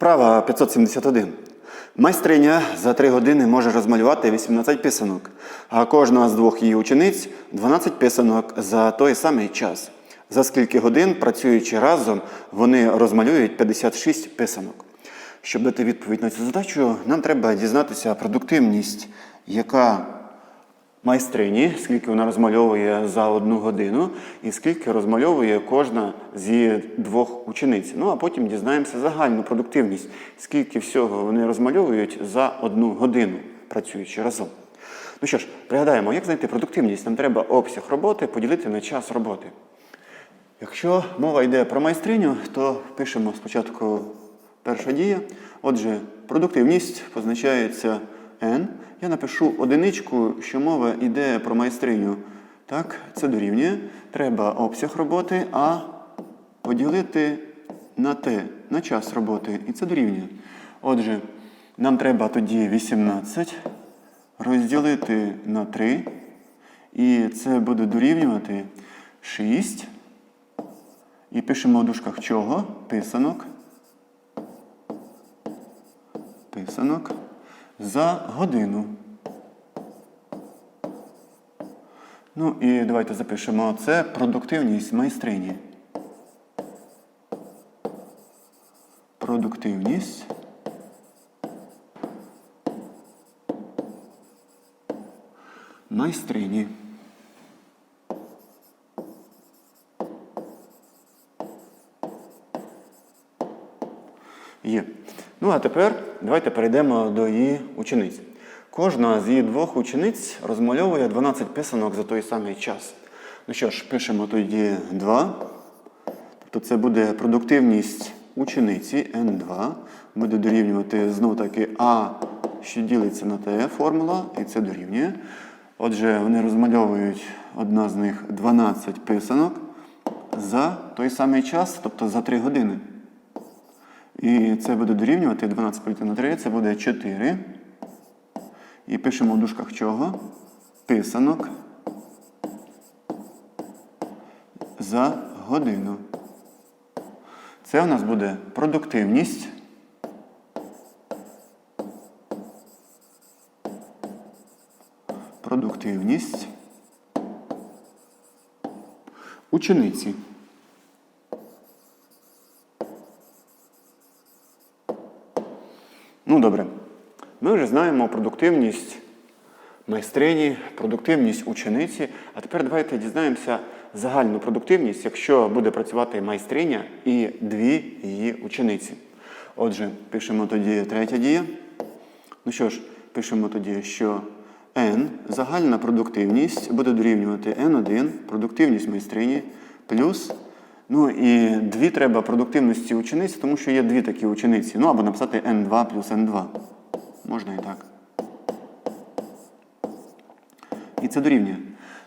Вправа 571. Майстриня за 3 години може розмалювати 18 писанок, а кожна з двох її учениць 12 писанок за той самий час. За скільки годин, працюючи разом, вони розмалюють 56 писанок. Щоб дати відповідь на цю задачу, нам треба дізнатися продуктивність, яка майстрині, скільки вона розмальовує за одну годину, і скільки розмальовує кожна з двох учениць. Ну а потім дізнаємося загальну продуктивність, скільки всього вони розмальовують за одну годину, працюючи разом. Ну що ж, пригадаємо, як знайти продуктивність? Нам треба обсяг роботи поділити на час роботи. Якщо мова йде про майстриню, то пишемо спочатку перша дія. Отже, продуктивність позначається N. Я напишу одиничку, що мова йде про майстриню. Так, це дорівнює. Треба обсяг роботи, а поділити на T, на час роботи. І це дорівнює. Отже, нам треба тоді 18 розділити на 3. І це буде дорівнювати 6. І пишемо в дужках чого? Писанок. Писанок за годину. Ну і давайте запишемо це продуктивність майстрині. Продуктивність. Майстрині. Є. Ну а тепер давайте перейдемо до її учениць. Кожна з її двох учениць розмальовує 12 писанок за той самий час. Ну що ж, пишемо тоді 2. Тобто це буде продуктивність учениці N2. Буде дорівнювати знов таки А, що ділиться на Т формула, і це дорівнює. Отже, вони розмальовують одна з них 12 писанок за той самий час, тобто за 3 години. І це буде дорівнювати 12 поділити на 3, це буде 4. І пишемо в дужках чого? Писанок за годину. Це у нас буде продуктивність. Продуктивність учениці. Ну, добре. Ми вже знаємо продуктивність майстрині, продуктивність учениці. А тепер давайте дізнаємося загальну продуктивність, якщо буде працювати майстриня і дві її учениці. Отже, пишемо тоді третя дія. Ну що ж, пишемо тоді, що N загальна продуктивність буде дорівнювати N1, продуктивність майстрині, плюс. Ну і дві треба продуктивності учениці, тому що є дві такі учениці. Ну або написати N2 плюс N2. Можна і так. І це дорівнює.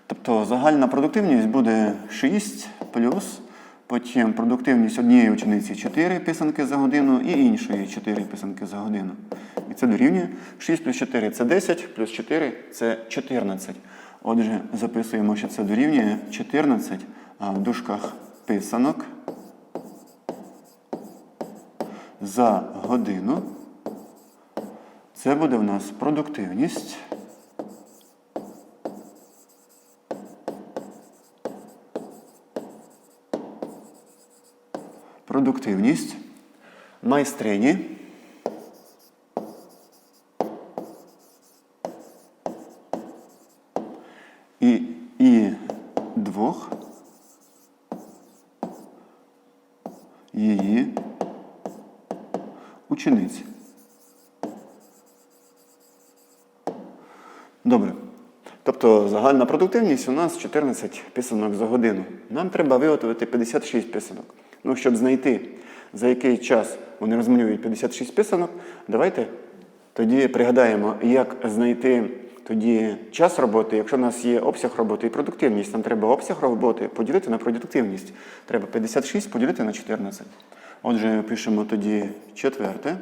Тобто загальна продуктивність буде 6 плюс, потім продуктивність однієї учениці 4 писанки за годину і іншої 4 писанки за годину. І це дорівнює. 6 плюс 4 це 10, плюс 4 це 14. Отже, записуємо, що це дорівнює 14, а в дужках писанок за годину. Це буде в нас продуктивність. Продуктивність майстрині. І, і двох її учениць. Добре. Тобто загальна продуктивність у нас 14 писанок за годину. Нам треба виготовити 56 писанок. Ну, щоб знайти, за який час вони розмалюють 56 писанок, давайте тоді пригадаємо, як знайти тоді час роботи, якщо в нас є обсяг роботи і продуктивність. Нам треба обсяг роботи поділити на продуктивність. Треба 56 поділити на 14. Отже, пишемо тоді четверте.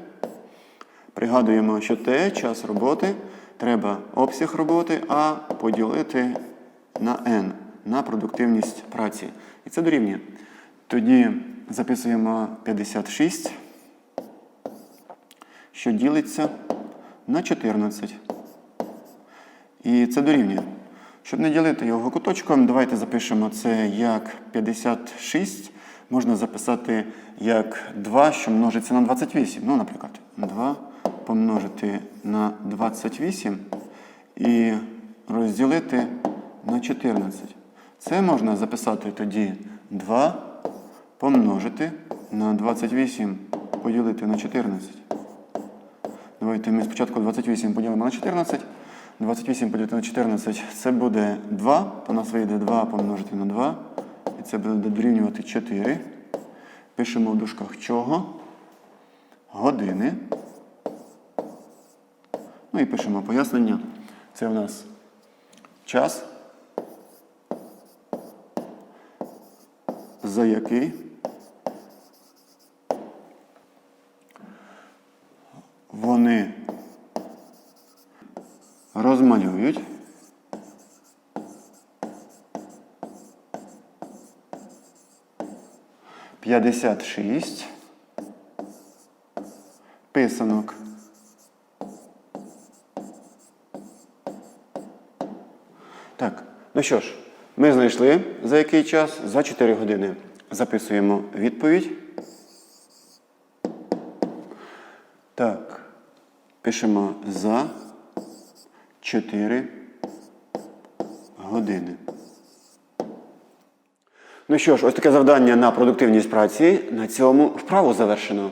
Пригадуємо, що Т час роботи треба обсяг роботи, а поділити на N, на продуктивність праці. І це дорівнює. Тоді записуємо 56 що ділиться на 14. І це дорівнює. Щоб не ділити його куточком, давайте запишемо це як 56. Можна записати як 2, що множиться на 28. Ну, наприклад, 2 помножити на 28 і розділити на 14. Це можна записати тоді 2 помножити на 28 поділити на 14. Давайте ми спочатку 28 поділимо на 14. 28 поділити на 14 це буде 2. То у нас вийде 2 помножити на 2. І це буде дорівнювати 4. Пишемо в дужках чого? Години. Ну і пишемо пояснення. Це у нас час, за який вони розмалюють п'ятдесят шість писанок. Так, ну що ж, ми знайшли за який час? За 4 години. Записуємо відповідь. Так, пишемо за 4 години. Ну що ж, ось таке завдання на продуктивність праці. На цьому вправу завершено.